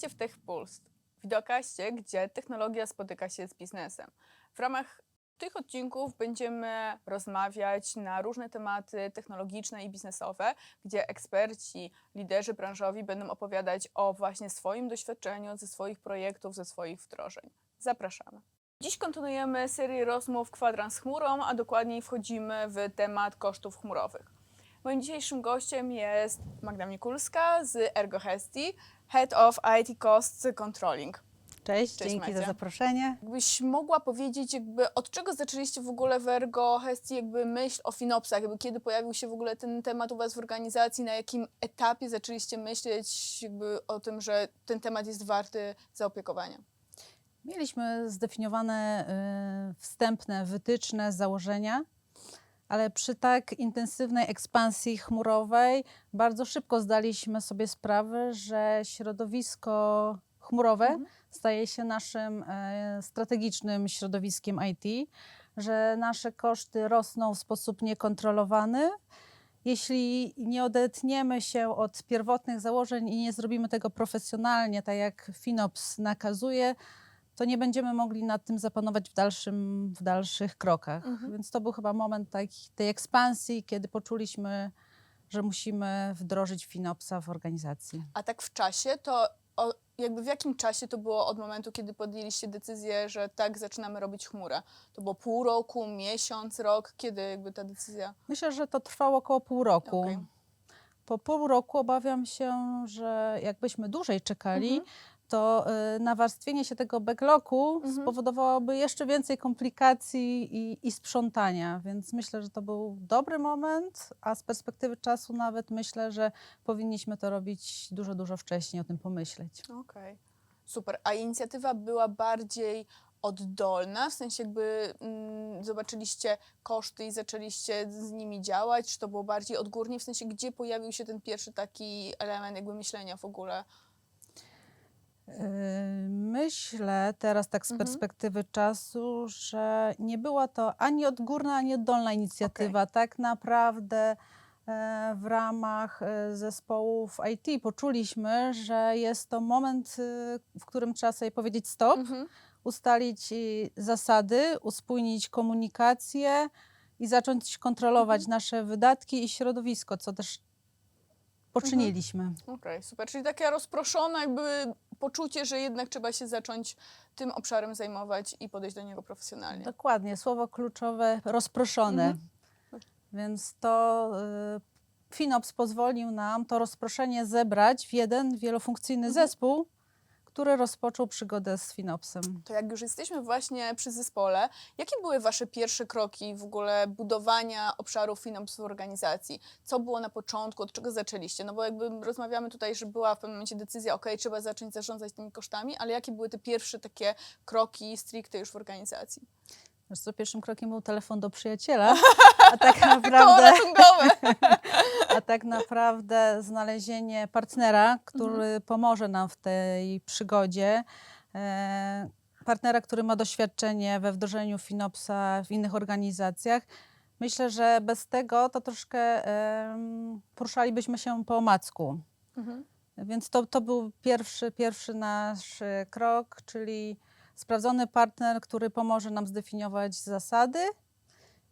Witajcie w TechPulse, wideokaście, gdzie technologia spotyka się z biznesem. W ramach tych odcinków będziemy rozmawiać na różne tematy technologiczne i biznesowe, gdzie eksperci, liderzy branżowi będą opowiadać o właśnie swoim doświadczeniu, ze swoich projektów, ze swoich wdrożeń. Zapraszamy. Dziś kontynuujemy serię rozmów Kwadrans chmurą, a dokładniej wchodzimy w temat kosztów chmurowych. Moim dzisiejszym gościem jest Magda Mikulska z Ergo Hesty, Head of IT Cost Controlling. Cześć, Cześć, dzięki Madzia. za zaproszenie. Jakbyś mogła powiedzieć, jakby od czego zaczęliście w ogóle w Ergo Hesty jakby myśl o Finopsach, jakby kiedy pojawił się w ogóle ten temat u Was w organizacji, na jakim etapie zaczęliście myśleć jakby o tym, że ten temat jest warty zaopiekowania? Mieliśmy zdefiniowane y, wstępne wytyczne, założenia, ale przy tak intensywnej ekspansji chmurowej bardzo szybko zdaliśmy sobie sprawę, że środowisko chmurowe Mhm. staje się naszym e, strategicznym środowiskiem IT, że nasze koszty rosną w sposób niekontrolowany. Jeśli nie odetniemy się od pierwotnych założeń i nie zrobimy tego profesjonalnie, tak jak FinOps nakazuje, to nie będziemy mogli nad tym zapanować w, dalszym, w dalszych krokach. Mhm. Więc to był chyba moment taki, tej ekspansji, kiedy poczuliśmy, że musimy wdrożyć FinOpsa w organizacji. A tak w czasie, to o, jakby w jakim czasie to było od momentu, kiedy podjęliście decyzję, że tak zaczynamy robić chmurę? To było pół roku, miesiąc, rok? Kiedy jakby ta decyzja? Myślę, że to trwało około pół roku. Okej. Po pół roku obawiam się, że jakbyśmy dłużej czekali, Mhm. To y, nawarstwienie się tego backlogu Mhm. spowodowałoby jeszcze więcej komplikacji i, i sprzątania. Więc myślę, że to był dobry moment, a z perspektywy czasu nawet myślę, że powinniśmy to robić dużo, dużo wcześniej, o tym pomyśleć. Okej, super. A inicjatywa była bardziej oddolna, w sensie jakby mm, zobaczyliście koszty i zaczęliście z nimi działać, czy to było bardziej odgórnie, w sensie gdzie pojawił się ten pierwszy taki element jakby myślenia w ogóle? Yy, Myślę teraz tak z Mhm. perspektywy czasu, że nie była to ani odgórna, ani oddolna inicjatywa. Tak naprawdę e, w ramach e, zespołów IT poczuliśmy, że jest to moment, y, w którym trzeba sobie powiedzieć stop, Mhm. ustalić zasady, uspójnić komunikację i zacząć kontrolować Mhm. nasze wydatki i środowisko, co też poczyniliśmy. Okej, super. Czyli taka rozproszona jakby poczucie, że jednak trzeba się zacząć tym obszarem zajmować i podejść do niego profesjonalnie. Dokładnie, słowo kluczowe rozproszone. Mhm. Więc to y, FinOps pozwolił nam to rozproszenie zebrać w jeden wielofunkcyjny Mhm. zespół, który rozpoczął przygodę z FinOpsem. To jak już jesteśmy właśnie przy zespole, jakie były Wasze pierwsze kroki w ogóle budowania obszaru FinOps w organizacji? Co było na początku, od czego zaczęliście? No bo jakby rozmawiamy tutaj, że była w pewnym momencie decyzja, ok, trzeba zacząć zarządzać tymi kosztami, ale jakie były te pierwsze takie kroki stricte już w organizacji? Wiesz co, pierwszym krokiem był telefon do przyjaciela, a tak naprawdę, a tak naprawdę znalezienie partnera, który Mhm. pomoże nam w tej przygodzie. E, partnera, który ma doświadczenie we wdrożeniu FinOpsa w innych organizacjach. Myślę, że bez tego to troszkę em, poruszalibyśmy się po omacku. Mhm. Więc to, to był pierwszy, pierwszy nasz e, krok, czyli sprawdzony partner, który pomoże nam zdefiniować zasady.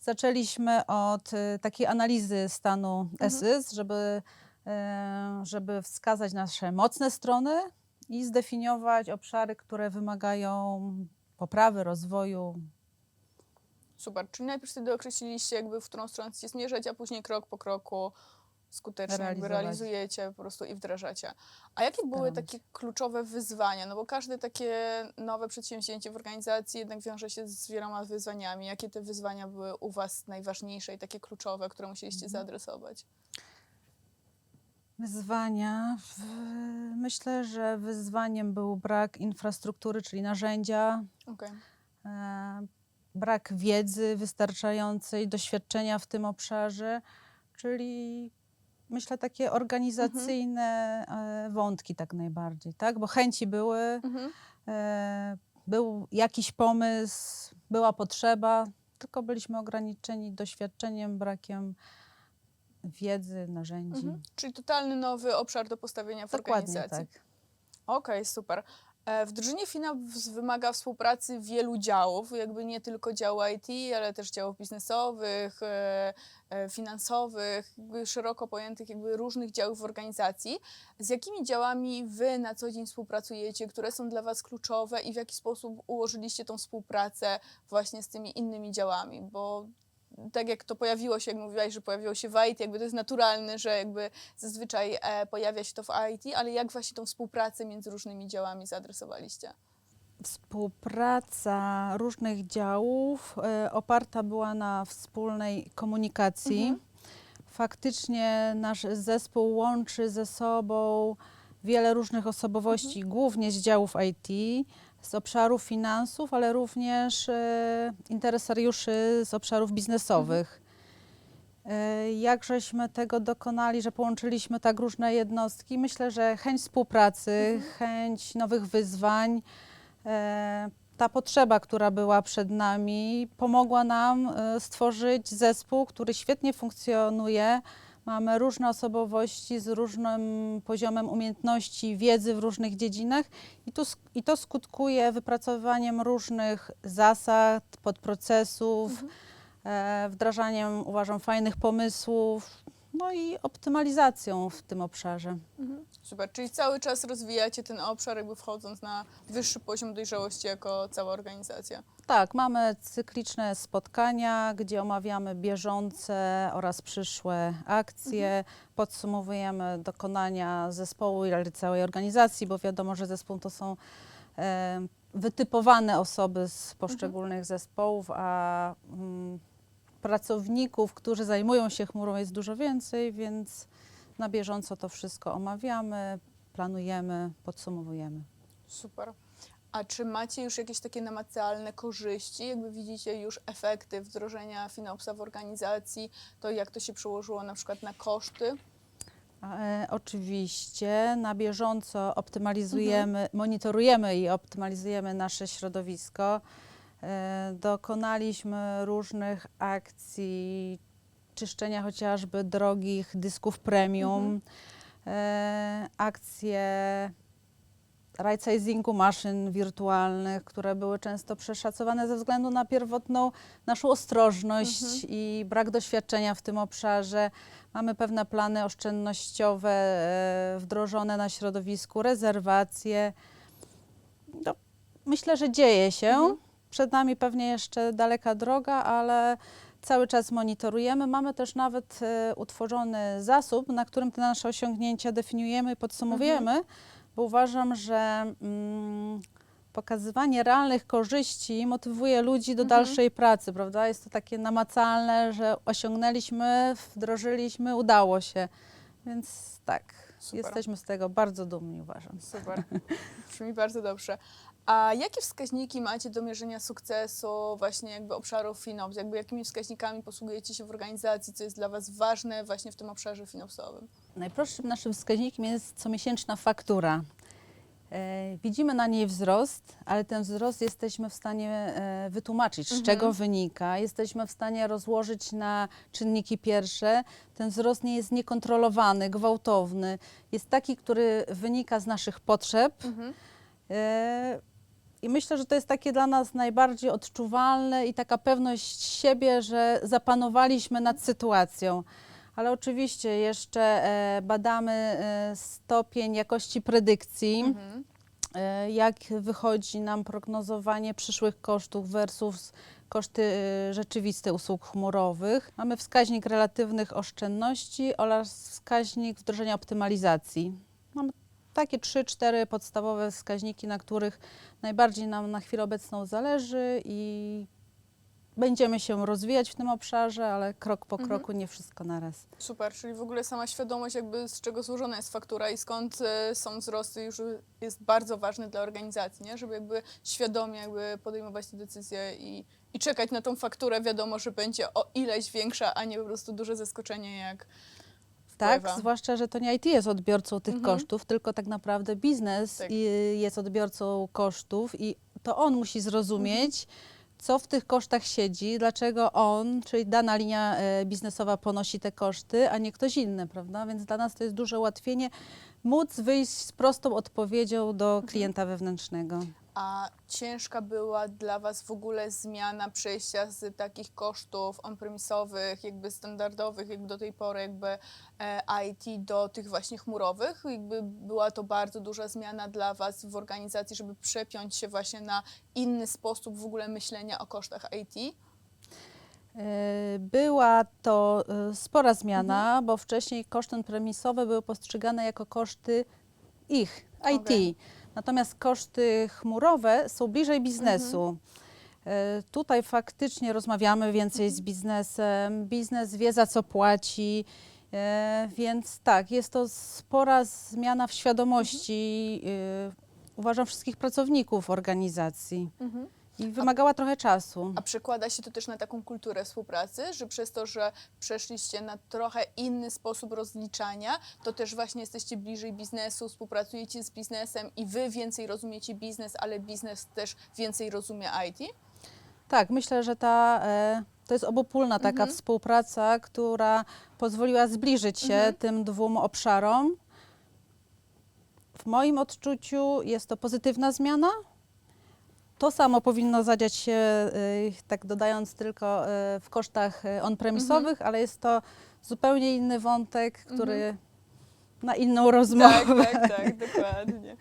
Zaczęliśmy od e, takiej analizy stanu Mhm. SYS, żeby, e, żeby wskazać nasze mocne strony i zdefiniować obszary, które wymagają poprawy, rozwoju. Super, czyli najpierw wtedy określiliście jakby w którą stronę chcecie zmierzać, a później krok po kroku skutecznie jakby Realizować. realizujecie po prostu i wdrażacie. A jakie były Staramy takie kluczowe wyzwania? No bo każde takie nowe przedsięwzięcie w organizacji jednak wiąże się z wieloma wyzwaniami. Jakie te wyzwania były u Was najważniejsze i takie kluczowe, które musieliście Mhm. zaadresować? Wyzwania. W, myślę, że wyzwaniem był brak infrastruktury, czyli narzędzia, Okej. e, brak wiedzy wystarczającej, doświadczenia w tym obszarze, czyli myślę takie organizacyjne e, wątki tak najbardziej, tak? Bo chęci były, Mhm. e, był jakiś pomysł, była potrzeba, tylko byliśmy ograniczeni doświadczeniem, brakiem wiedzy, narzędzi. Mhm. Czyli totalny nowy obszar do postawienia w Dokładnie organizacji. tak. Okej, super. E, Wdrożenie Finaps wymaga współpracy wielu działów, jakby nie tylko działu IT, ale też działów biznesowych, e, e, finansowych, szeroko pojętych jakby różnych działów w organizacji. Z jakimi działami Wy na co dzień współpracujecie, które są dla Was kluczowe i w jaki sposób ułożyliście tą współpracę właśnie z tymi innymi działami? Bo tak jak to pojawiło się, jak mówiłaś, że pojawiło się w IT, jakby to jest naturalne, że jakby zazwyczaj e, pojawia się to w IT, ale jak właśnie tą współpracę między różnymi działami zaadresowaliście? Współpraca różnych działów e, oparta była na wspólnej komunikacji. Mhm. Faktycznie nasz zespół łączy ze sobą wiele różnych osobowości, głównie z działów IT, z obszarów finansów, ale również e, interesariuszy z obszarów biznesowych. E, Jak żeśmy tego dokonali, że połączyliśmy tak różne jednostki? Myślę, że chęć współpracy, chęć nowych wyzwań, e, ta potrzeba, która była przed nami, pomogła nam stworzyć zespół, który świetnie funkcjonuje. Mamy różne osobowości z różnym poziomem umiejętności, wiedzy w różnych dziedzinach i, sk- i to skutkuje wypracowaniem różnych zasad, podprocesów, e, wdrażaniem, uważam, fajnych pomysłów, no i optymalizacją w tym obszarze. Mhm. Super, czyli cały czas rozwijacie ten obszar, jakby wchodząc na wyższy poziom dojrzałości jako cała organizacja. Tak, mamy cykliczne spotkania, gdzie omawiamy bieżące oraz przyszłe akcje, podsumowujemy dokonania zespołu i całej organizacji, bo wiadomo, że zespół to są e, wytypowane osoby z poszczególnych zespołów, a mm, pracowników, którzy zajmują się chmurą jest dużo więcej, więc na bieżąco to wszystko omawiamy, planujemy, podsumowujemy. Super. A czy macie już jakieś takie namacalne korzyści? Jakby widzicie już efekty wdrożenia Finopsa w organizacji, to jak to się przełożyło na przykład na koszty? E, oczywiście na bieżąco optymalizujemy, monitorujemy i optymalizujemy nasze środowisko. E, dokonaliśmy różnych akcji czyszczenia chociażby drogich dysków premium, e, akcje right-sizingu maszyn wirtualnych, które były często przeszacowane ze względu na pierwotną naszą ostrożność i brak doświadczenia w tym obszarze. Mamy pewne plany oszczędnościowe e, wdrożone na środowisku, rezerwacje. No, myślę, że dzieje się. Mhm. Przed nami pewnie jeszcze daleka droga, ale cały czas monitorujemy. Mamy też nawet e, utworzony zasób, na którym te nasze osiągnięcia definiujemy i podsumowujemy, bo uważam, że mm, pokazywanie realnych korzyści motywuje ludzi do Mhm. dalszej pracy, prawda? Jest to takie namacalne, że osiągnęliśmy, wdrożyliśmy, udało się. Więc tak, Super. jesteśmy z tego bardzo dumni, uważam. Super. Brzmi bardzo dobrze. A jakie wskaźniki macie do mierzenia sukcesu właśnie jakby obszarów FinOps? Jakby jakimi wskaźnikami posługujecie się w organizacji, co jest dla Was ważne właśnie w tym obszarze finopsowym? Najprostszym naszym wskaźnikiem jest comiesięczna faktura. E, widzimy na niej wzrost, ale ten wzrost jesteśmy w stanie e, wytłumaczyć, z Mhm. czego wynika. Jesteśmy w stanie rozłożyć na czynniki pierwsze. Ten wzrost nie jest niekontrolowany, gwałtowny. Jest taki, który wynika z naszych potrzeb. Mhm. I myślę, że to jest takie dla nas najbardziej odczuwalne i taka pewność siebie, że zapanowaliśmy nad sytuacją. Ale oczywiście jeszcze e, badamy e, stopień jakości predykcji, Mhm. e, jak wychodzi nam prognozowanie przyszłych kosztów versus koszty rzeczywiste usług chmurowych. Mamy wskaźnik relatywnych oszczędności oraz wskaźnik wdrożenia optymalizacji. Mamy takie trzy, cztery podstawowe wskaźniki, na których najbardziej nam na chwilę obecną zależy i będziemy się rozwijać w tym obszarze, ale krok po Mhm. kroku, nie wszystko naraz. Super, czyli w ogóle sama świadomość jakby z czego złożona jest faktura i skąd e, są wzrosty już jest bardzo ważne dla organizacji, nie? Żeby jakby świadomie jakby podejmować te decyzje i, i czekać na tą fakturę, wiadomo, że będzie o ileś większa, a nie po prostu duże zaskoczenie jak Tak, zwłaszcza, że to nie IT jest odbiorcą tych Mhm. kosztów, tylko tak naprawdę biznes Tak. jest odbiorcą kosztów i to on musi zrozumieć, co w tych kosztach siedzi, dlaczego on, czyli dana linia e, biznesowa ponosi te koszty, a nie ktoś inny, prawda? Więc dla nas to jest duże ułatwienie móc wyjść z prostą odpowiedzią do klienta wewnętrznego. A ciężka była dla Was w ogóle zmiana przejścia z takich kosztów on-premisowych, jakby standardowych, jakby do tej pory jakby e, IT do tych właśnie chmurowych? Jakby była to bardzo duża zmiana dla Was w organizacji, żeby przepiąć się właśnie na inny sposób w ogóle myślenia o kosztach IT? E, Była to e, spora zmiana, bo wcześniej koszty premisowe były postrzegane jako koszty ich, IT. Okej. Natomiast koszty chmurowe są bliżej biznesu. E, Tutaj faktycznie rozmawiamy więcej z biznesem, biznes wie za co płaci, e, więc tak, jest to spora zmiana w świadomości, e, uważam, wszystkich pracowników organizacji i wymagała trochę czasu. A przekłada się to też na taką kulturę współpracy, że przez to, że przeszliście na trochę inny sposób rozliczania, to też właśnie jesteście bliżej biznesu, współpracujecie z biznesem i wy więcej rozumiecie biznes, ale biznes też więcej rozumie IT? Tak, myślę, że ta, e, to jest obopólna taka Mhm. współpraca, która pozwoliła zbliżyć się Mhm. tym dwóm obszarom. W moim odczuciu jest to pozytywna zmiana. To samo powinno zadziać się, e, tak dodając tylko, e, w kosztach e, on-premisowych, Mhm. ale jest to zupełnie inny wątek, który na inną rozmowę. Tak, tak, tak, dokładnie.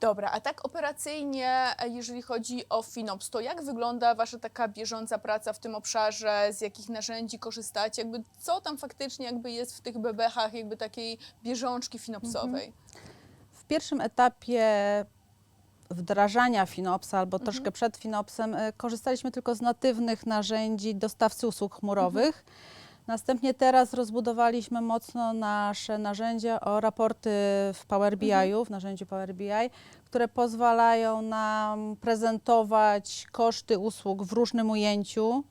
Dobra, a tak operacyjnie, jeżeli chodzi o FinOps, to jak wygląda Wasza taka bieżąca praca w tym obszarze, z jakich narzędzi korzystacie, jakby co tam faktycznie jakby jest w tych bebechach jakby takiej bieżączki FinOpsowej? W pierwszym etapie wdrażania Finopsa albo Mhm. troszkę przed Finopsem e, korzystaliśmy tylko z natywnych narzędzi dostawcy usług chmurowych. Mhm. Następnie teraz rozbudowaliśmy mocno nasze narzędzia o raporty w Power BI, Mhm. w narzędziu Power BI, które pozwalają nam prezentować koszty usług w różnym ujęciu,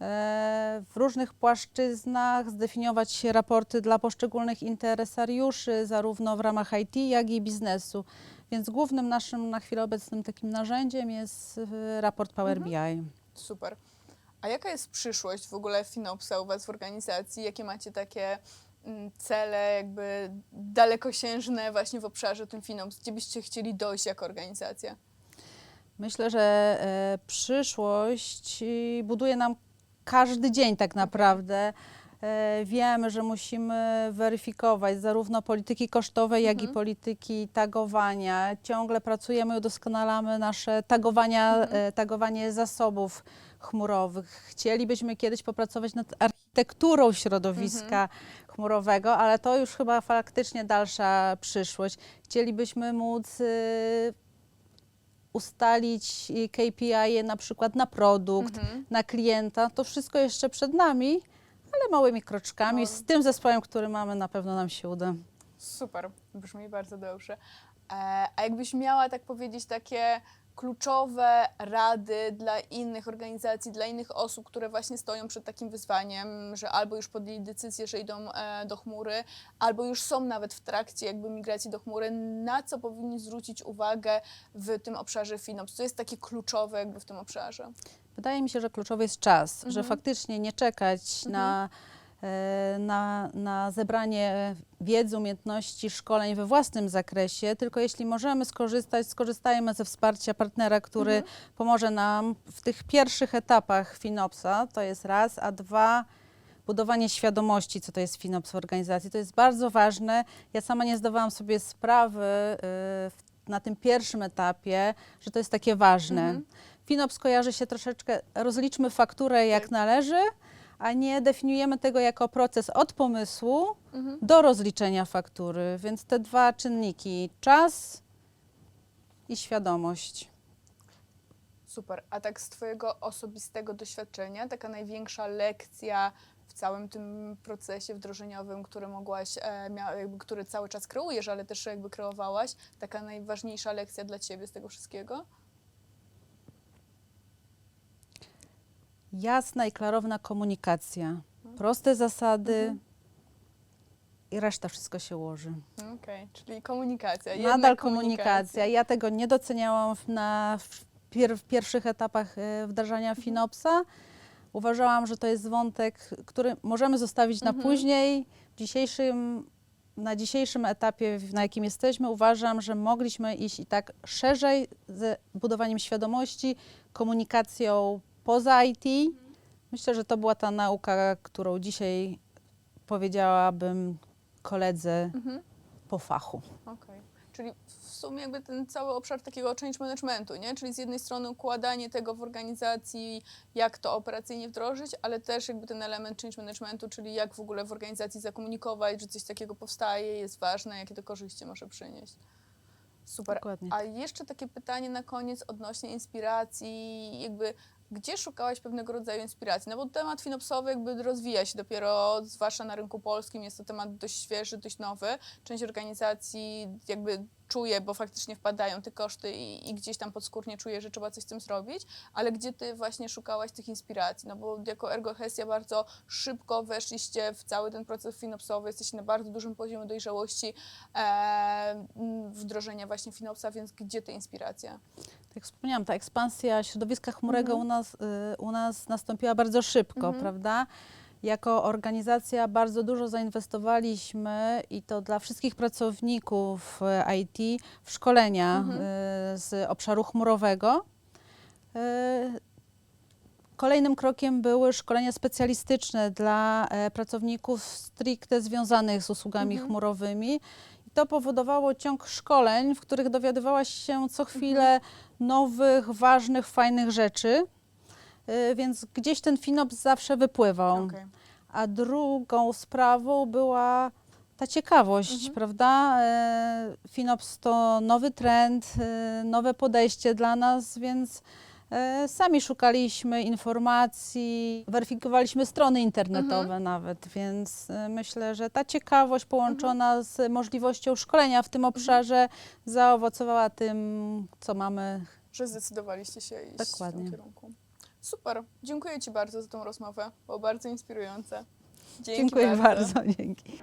e, w różnych płaszczyznach, zdefiniować raporty dla poszczególnych interesariuszy, zarówno w ramach IT, jak i biznesu. Więc głównym naszym na chwilę obecną takim narzędziem jest e, raport Power BI. Super. A jaka jest przyszłość w ogóle FinOpsa u Was w organizacji? Jakie macie takie mm, cele jakby dalekosiężne właśnie w obszarze tym FinOps? Gdzie byście chcieli dojść jako organizacja? Myślę, że e, przyszłość e, buduje nam każdy dzień tak naprawdę. E, wiemy, że musimy weryfikować zarówno polityki kosztowe, jak i Mhm. polityki tagowania. Ciągle pracujemy i udoskonalamy nasze tagowania, Mhm. e, tagowanie zasobów chmurowych. Chcielibyśmy kiedyś popracować nad architekturą środowiska Mhm. chmurowego, ale to już chyba faktycznie dalsza przyszłość. Chcielibyśmy móc y, ustalić KPI na przykład na produkt, Mhm. na klienta. To wszystko jeszcze przed nami, ale małymi kroczkami. Z tym zespołem, który mamy, na pewno nam się uda. Super, brzmi bardzo dobrze. E, a jakbyś miała tak powiedzieć takie kluczowe rady dla innych organizacji, dla innych osób, które właśnie stoją przed takim wyzwaniem, że albo już podjęli decyzję, że idą e, do chmury, albo już są nawet w trakcie jakby migracji do chmury, na co powinni zwrócić uwagę w tym obszarze FinOps? Co jest takie kluczowe jakby w tym obszarze? Wydaje mi się, że kluczowy jest czas, że Mhm. faktycznie nie czekać na, e, na, na zebranie wiedzy, umiejętności, szkoleń we własnym zakresie, tylko jeśli możemy skorzystać, skorzystajmy ze wsparcia partnera, który Mhm. pomoże nam w tych pierwszych etapach Finopsa, to jest raz, a dwa, budowanie świadomości, co to jest Finops w organizacji. To jest bardzo ważne. Ja sama nie zdawałam sobie sprawy y, w- na tym pierwszym etapie, że to jest takie ważne. Mhm. Finops kojarzy się troszeczkę, rozliczmy fakturę jak Tak. należy, a nie definiujemy tego jako proces od pomysłu Mhm. do rozliczenia faktury. Więc te dwa czynniki, czas i świadomość. Super. A tak z Twojego osobistego doświadczenia, taka największa lekcja całym tym procesie wdrożeniowym, który mogłaś, e, mia, jakby, który cały czas kreujesz, ale też jakby kreowałaś, taka najważniejsza lekcja dla Ciebie z tego wszystkiego? Jasna i klarowna komunikacja, proste zasady Mhm. i reszta wszystko się ułoży. Okej, czyli komunikacja. Nadal jednak komunikacja. Ja tego nie doceniałam w, na, w pier w pierwszych etapach e, wdrażania Finopsa. Uważałam, że to jest wątek, który możemy zostawić na Mhm. później. Dzisiejszym, na dzisiejszym etapie, na jakim jesteśmy, uważam, że mogliśmy iść i tak szerzej z budowaniem świadomości, komunikacją poza IT. Myślę, że to była ta nauka, którą dzisiaj powiedziałabym koledze Mhm. po fachu. Okej. Czyli w sumie jakby ten cały obszar takiego change managementu, nie? Czyli z jednej strony układanie tego w organizacji, jak to operacyjnie wdrożyć, ale też jakby ten element change managementu, czyli jak w ogóle w organizacji zakomunikować, że coś takiego powstaje, jest ważne, jakie to korzyści może przynieść. Super. Dokładnie. A jeszcze takie pytanie na koniec odnośnie inspiracji, jakby gdzie szukałaś pewnego rodzaju inspiracji? No bo temat finopsowy jakby rozwija się dopiero, zwłaszcza na rynku polskim, jest to temat dość świeży, dość nowy. Część organizacji jakby czuje, bo faktycznie wpadają te koszty i, i gdzieś tam podskórnie czuje, że trzeba coś z tym zrobić, ale gdzie ty właśnie szukałaś tych inspiracji? No bo jako Ergo Hesja bardzo szybko weszliście w cały ten proces finopsowy, jesteście na bardzo dużym poziomie dojrzałości e, wdrożenia właśnie finopsa, więc gdzie te inspiracje? Tak jak wspomniałam, ta ekspansja środowiska chmurego Mhm. u, nas, y, u nas nastąpiła bardzo szybko, Mhm. prawda? Jako organizacja bardzo dużo zainwestowaliśmy i to dla wszystkich pracowników y, IT w szkolenia Mhm. y, z obszaru chmurowego. Kolejnym krokiem były szkolenia specjalistyczne dla e, pracowników stricte związanych z usługami Mhm. chmurowymi. I to powodowało ciąg szkoleń, w których dowiadywałaś się co chwilę nowych, ważnych, fajnych rzeczy. Y, Więc gdzieś ten FinOps zawsze wypływał. Okej. A drugą sprawą była ta ciekawość, Mhm. prawda? E, FinOps to nowy trend, e, nowe podejście dla nas, więc sami szukaliśmy informacji, weryfikowaliśmy strony internetowe Mhm. nawet, więc myślę, że ta ciekawość połączona z możliwością szkolenia w tym obszarze zaowocowała tym, co mamy. Że zdecydowaliście się iść w Dokładnie. tym kierunku. Super. Dziękuję Ci bardzo za tą rozmowę. Było bardzo inspirujące. Dzięki Dziękuję bardzo. Dzięki.